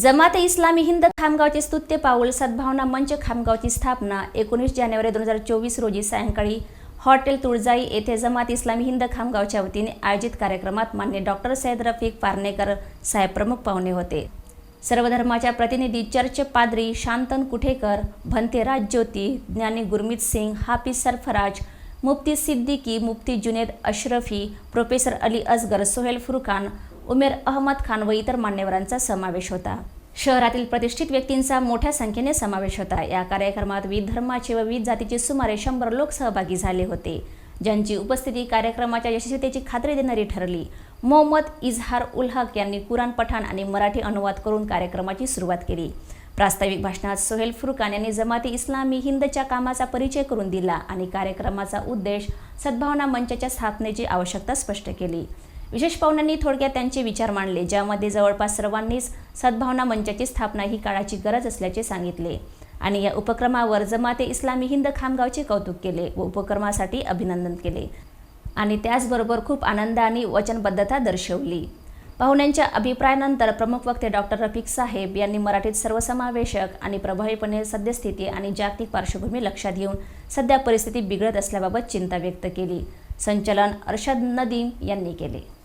जमाते इस्लामी हिंद खामगावचे स्तुत्य पाऊल सद्भावना मंच खामगावची स्थापना. एकोणीस जानेवारी दोन हजार चोवीस रोजी सायंकाळी हॉटेल तुळजाई येथे जमात इस्लामी हिंद खामगावच्या वतीने आयोजित कार्यक्रमात मान्य डॉक्टर सैद रफिक पारनेकर साहेब प्रमुख पाहुणे होते. सर्व धर्माच्या प्रतिनिधी चर्च पादरी शांतन कुठेकर भंते राज ज्योती ज्ञानी गुरमीत सिंग हाफिज सरफराज मुफ्ती सिद्दीकी मुफ्ती जुनेद अशरफी प्रोफेसर अली असगर सोहेल फुरखान उमेर अहमद खान व इतर मान्यवरांचा समावेश होता. शहरातील प्रतिष्ठित व्यक्तींचा मोठ्या संख्येने समावेश होता. या कार्यक्रमात विविध धर्माचे व विविध जातीचे सुमारे शंभर लोक सहभागी झाले होते. ज्यांची उपस्थिती कार्यक्रमाच्या यशस्वीतेची खात्री देणारी ठरली. मोहम्मद इजहार उल हक यांनी कुराण पठाण आणि मराठी अनुवाद करून कार्यक्रमाची सुरुवात केली. प्रास्ताविक भाषणात सोहेल फुरकान यांनी जमाती इस्लामी हिंदच्या कामाचा परिचय करून दिला आणि कार्यक्रमाचा उद्देश सद्भावना मंचाच्या स्थापनेची आवश्यकता स्पष्ट केली. विशेष पाहुण्यांनी थोडक्यात त्यांचे विचार मांडले ज्यामध्ये जवळपास सर्वांनीच सद्भावना मंचाची स्थापना ही काळाची गरज असल्याचे सांगितले आणि या उपक्रमावर जमाते इस्लामी हिंद खामगावचे कौतुक केले व उपक्रमासाठी अभिनंदन केले. आणि त्याचबरोबर खूप आनंद आणि वचनबद्धता दर्शवली. पाहुण्यांच्या अभिप्रायानंतर प्रमुख वक्ते डॉक्टर रफिक साहेब यांनी मराठीत सर्वसमावेशक आणि प्रभावीपणे सद्यस्थिती आणि जागतिक पार्श्वभूमी लक्षात घेऊन सध्या परिस्थिती बिघडत असल्याबाबत चिंता व्यक्त केली. संचलन अर्षद नदीम यांनी केले.